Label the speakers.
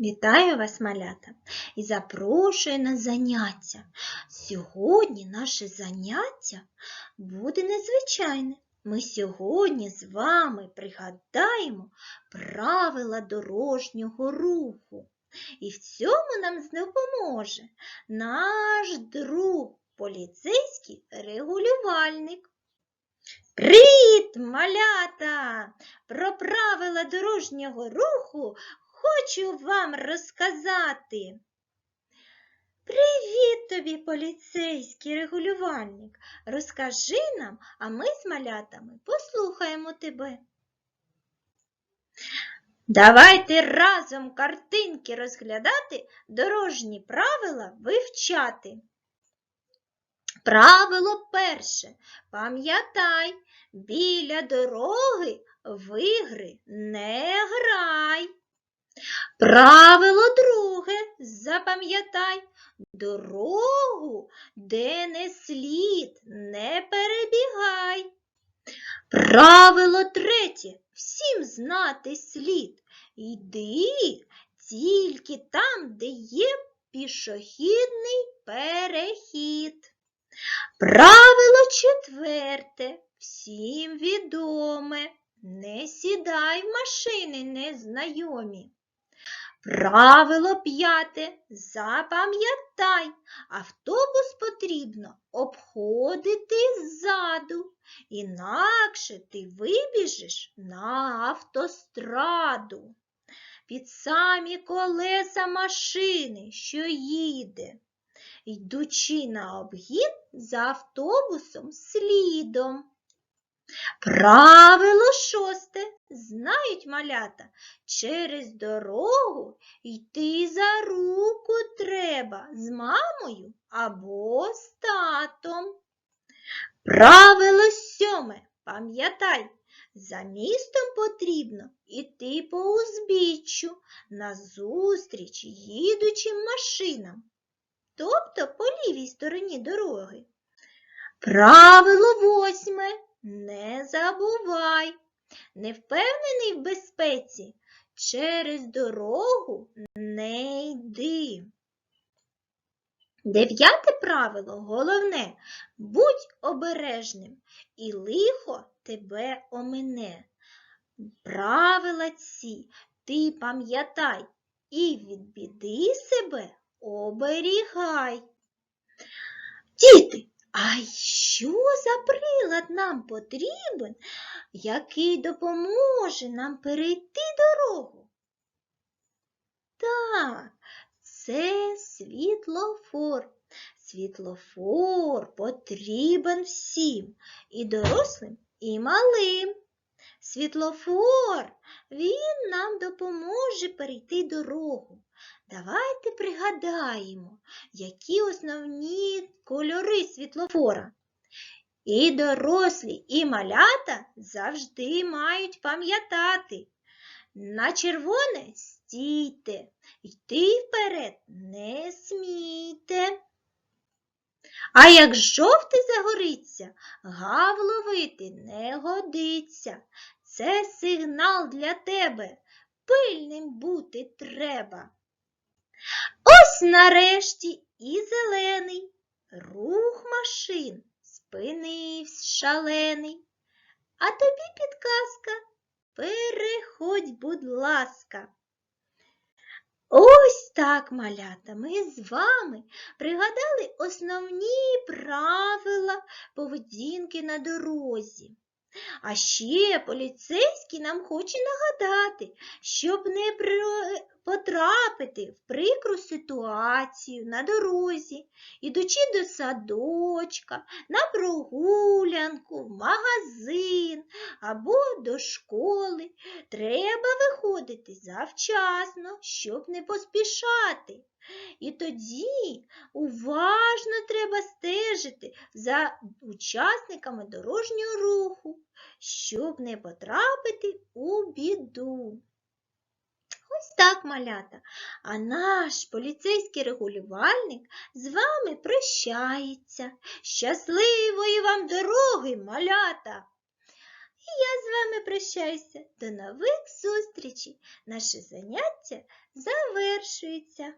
Speaker 1: Вітаю вас, малята, і запрошую на заняття. Сьогодні наше заняття буде незвичайне. Ми сьогодні з вами пригадаємо правила дорожнього руху. І в цьому нам допоможе наш друг поліцейський регулювальник. Привіт, малята! Про правила дорожнього руху хочу вам розказати. Привіт тобі, поліцейський регулювальник. Розкажи нам, а ми з малятами послухаємо тебе. Давайте разом картинки розглядати, дорожні правила вивчати. Правило перше. Пам'ятай, біля дороги в ігри не грай. Правило друге, запам'ятай, дорогу, де не слід, не перебігай. Правило третє, всім знати слід. Йди тільки там, де є пішохідний перехід. Правило четверте, всім відоме, не сідай в машини незнайомі. Правило п'яте. Запам'ятай, автобус потрібно обходити ззаду, інакше ти вибіжиш на автостраду. Під самі колеса машини, що їде, йдучи на обгін за автобусом слідом. Правило шосте. Малята, через дорогу йти за руку треба з мамою або з татом. Правило сьоме. Пам'ятай, за містом потрібно іти по узбіччю назустріч їдучим машинам, тобто по лівій стороні дороги. Правило восьме. Не забувай. Не впевнений в безпеці, через дорогу не йди. Дев'яте правило головне будь обережним, і лихо тебе омине. Правила ці ти пам'ятай і від біди себе оберігай. Діти, а що за прилад нам потрібен, який допоможе нам перейти дорогу? Так, це світлофор. Світлофор потрібен всім, і дорослим, і малим. Світлофор, він нам допоможе перейти дорогу. Давайте пригадаємо, які основні кольори світлофора. І дорослі, і малята завжди мають пам'ятати. На червоне стійте, йти вперед не А як жовтий загориться, гав ловити не годиться. Це сигнал для тебе, пильним бути треба. Ось нарешті і зелений рух машин спинився шалений. А тобі підказка, переходь, будь ласка. Ось так, малята, ми з вами пригадали основні правила поведінки на дорозі. А ще поліцейський нам хоче нагадати, щоб не при- потрапити в прикру ситуацію на дорозі, ідучи до садочка, на прогулянку, в магазин або до школи, треба виходити завчасно, щоб не поспішати. І тоді уважно треба стежити за учасниками дорожнього руху, щоб не потрапити у біду. Ось так, малята. А наш поліцейський регулювальник з вами прощається. Щасливої вам дороги, малята! я з вами прощаюся. До нових зустрічей. Наше заняття завершується.